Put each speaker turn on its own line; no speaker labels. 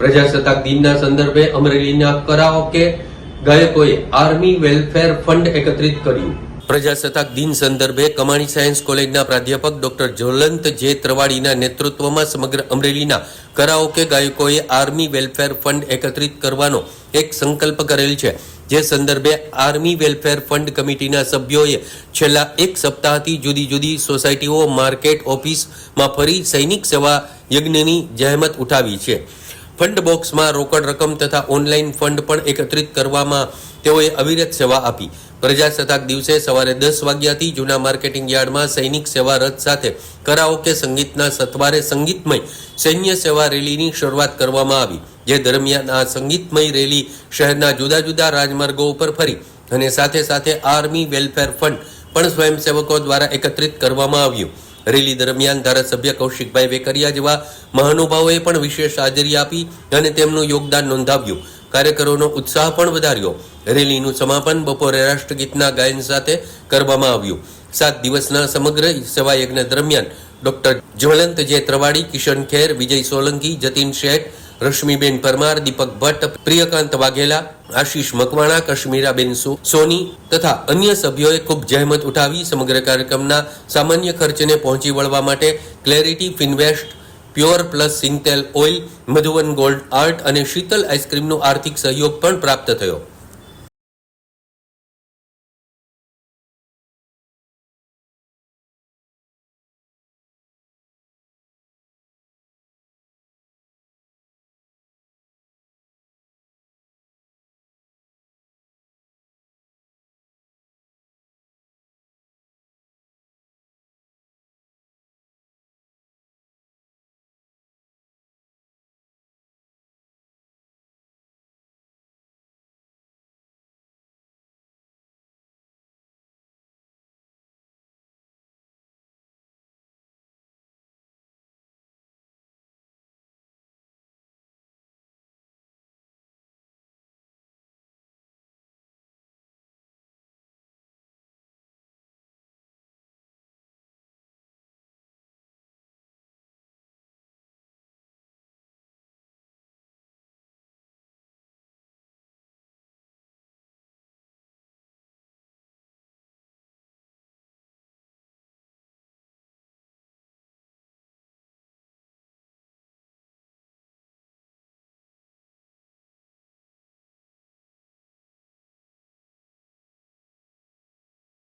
પ્રજાસત્તાક દિનના સંદર્ભે અમરેલીના કરાઓકે ગાયકોએ આર્મી વેલફેર ફંડ એકત્રિત કર્યું. પ્રજાસત્તાક દિન સંદર્ભે કમાણી સાયન્સ કોલેજના પ્રાધ્યાપક ડોક્ટર જ્વલંત જે ત્રવાડીના નેતૃત્વમાં સમગ્ર અમરેલીના કરાઓકે ગાયકોએ આર્મી વેલફેર ફંડ એકત્રિત કરવાનો એક સંકલ્પ કરેલ છે. જે સંદર્ભે આર્મી વેલફેર ફંડ કમિટીના સભ્યોએ છેલ્લા એક સપ્તાહથી જુદી જુદી સોસાયટીઓ, માર્કેટ, ઓફિસમાં ફરી સૈનિક સેવા યજ્ઞની જહેમત ઉઠાવી છે. ફંડ બોક્સમાં રોકડ રકમ તથા ઓનલાઈન ફંડ પણ એકત્રિત કરવામાં તેઓએ અવિરત સેવા આપી. પ્રજાસત્તાક દિવસે સવારે દસ વાગ્યાથી જૂના માર્કેટિંગ યાર્ડમાં સૈનિક સેવા રથ સાથે કરાઓકે સંગીતના સથવારે સંગીતમય સૈન્ય સેવા રેલીની શરૂઆત કરવામાં આવી, જે દરમિયાન આ સંગીતમય રેલી શહેરના જુદા જુદા રાજમાર્ગો ઉપર ફરી અને સાથે સાથે આર્મી વેલફેર ફંડ પણ સ્વયંસેવકો દ્વારા એકત્રિત કરવામાં આવ્યું. રેલી દરમિયાન ધારાસભ્ય કૌશિકભાઈ વેકરિયા જેવા મહાનુભાવોએ પણ વિશેષ હાજરી આપી અને તેમનું યોગદાન નોંધાવ્યું. કાર્યકરોનો ઉત્સાહ પણ વધાર્યો. રેલીનું સમાપન બપોરે રાષ્ટ્રગીતના ગાયન સાથે કરવામાં આવ્યું. સાત દિવસના સમગ્ર સેવાયજ્ઞ દરમિયાન ડોક્ટર જ્વલંત જે ત્રવાડી, કિશન ખેર, વિજય સોલંકી, જતીન શેઠ રશ્મિબેન પરમાર, દીપક ભટ્ટ, પ્રિયકાંત વાઘેલા, આશીષ મકવાણા, કશ્મીરાબેન સોની તથા અન્ય સભ્યોએ ખૂબ જહેમત ઉઠાવી સમગ્ર કાર્યક્રમના સામાન્ય ખર્ચને પહોંચી વળવા માટે ક્લેરિટી ફિનવેસ્ટ, પ્યોર પ્લસ સિંગતેલ ઓઇલ, મધુવન ગોલ્ડ આર્ટ અને શીતલ આઈસ્ક્રીમનો આર્થિક સહયોગ પણ પ્રાપ્ત થયો.